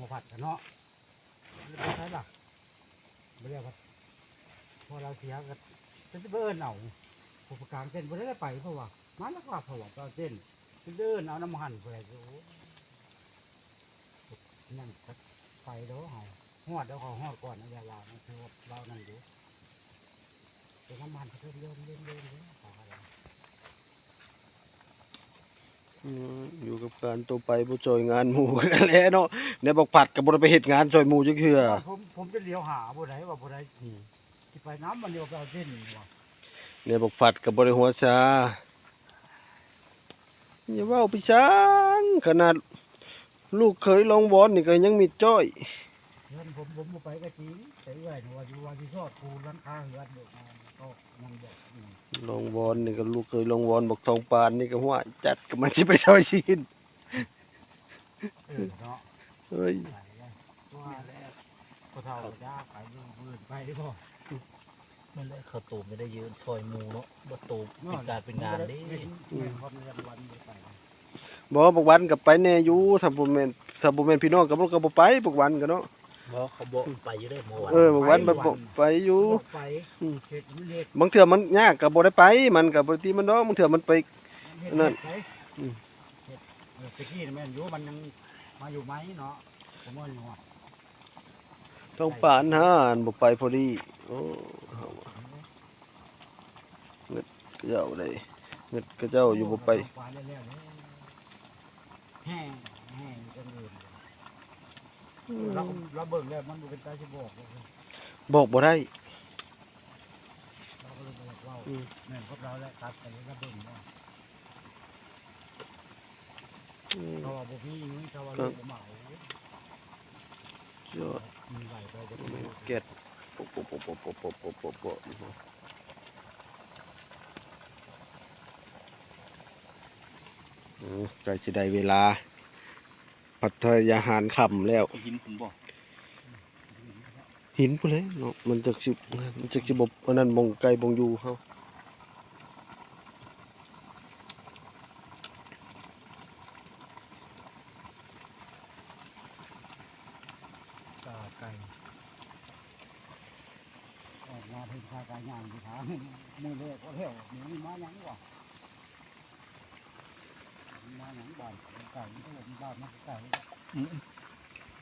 มาผัดกันเนาะไม่ใช่หรอไม่เรียกว่าพอเราเสียก็จะเบิ้ลเอาผู้ประกางเต้นไม่ได้ไปเพราะว่ามันแล้วก็เพราะว่าเราเต้นจะเดินเอาน้ำมันไปโอ้นั่นก็ไปแล้วเหรอหอดแล้วเขาหอดก่อนนะยาลานะคือว่าเรานั่นดูแต่น้ำมันเขาเดินเดินเดินเดินเดินเขาอะไรอืม อยู่กับการตัวไปบ่จอยงานหมู่กันแหล้วเนาะเดี๋ยวบอกผัดก็บ่ได้ไปเฮ็ดงานจอยหมู่จักเทื่อผมผมจะเลี้ยวหาบ่ได้ว่าบ่ได้ที่ที่ไปน้ำมันเดียวไปเอาเส้นว่ะเนี่ยบอกผัดก็บ่ได้หัวชาอย่าเว้าไปช้างขนาดลูกเคยลองบอลนี่ก็ยังมีจ้อยเงินผมผมบ่ไปก็จริงแต่เอื้อยนี่ว่าอยู่ว่าที่ชอดกูร้านค้าเฮือนเด็กมาก็ยังบอกอยู่ ลองบอลนี่ก็ลูกเคยลองบอลบอกทองปานนี่ก็หัวจัดก็มันสิไปช่วยชีนเออเนาะเฮ้ยไปเลยว่าแล้วก็เท่าจ้าไปอยู่บืนไปได้บ่มันได้ข้าวตูมไม่ได้ยืนซอยหมูเนาะบ่ตูมเป็นการเป็นงานเด้เห็นคนเรียนวันบ่ไปบอกบอกวันกับไปแน่อยู่ถ้าบ่แม่นถ้าบ่แม่นพี่น้องก็บ่ก็บ่ไปบอกวันก็เนาะ บ่เขาบอกไปอยู่ได้เมื่อวานเออบอกวันมันบ่ไปอยู่ ไปอืมเฮ็ดมันเฮ็ดบางเทื่อมันยากก็บ่ได้ไป มันก็บ่ติมันดอกบางเทื่อมันไปเฮ็ดนั่น ไปอืมเฮ็ดเออตะกี้นี่แม่นอยู่มันยังมาอยู่ไหมเนาะผมว่าอยู่อะทองปานหาอันบ่ไปพอดีโอ้เฮาก็เจ้าได้เงิดก็เจ้าอยู่บ่ไปไปเรื่อยๆเลยแห้งแห้งจังเลย เราเราเบิ่งแล้วมันบ่เป็นตาสิบอกเลยบอกบ่ได้เราก็เลยบอกว่าอืมแม่นพวกเราแล้วตัดไปแล้วเบิ่งว่าเขาว่าบ่มีนี่เขาว่าลูกบ่เหมายอดมีไหวไปจะแม่มีงเก็ดโปะโปะโปะโปะโปะโปะโปะโปะโปะอืมใกล้สิได้เวลา พัทยาหารค่ำแล้ว หินผมบอกหินพุ่นเลยเนาะมันจะสิมันจะสิบบอันนั้นมองไกลมองอยู่เฮาตาไก่ออกมาเพิ่นพาการงานอยู่ทางมือแรกก็แล้วมีมาหยังวะมีมาหยังบ้าน ไก่ก็มีบ้านนะไก่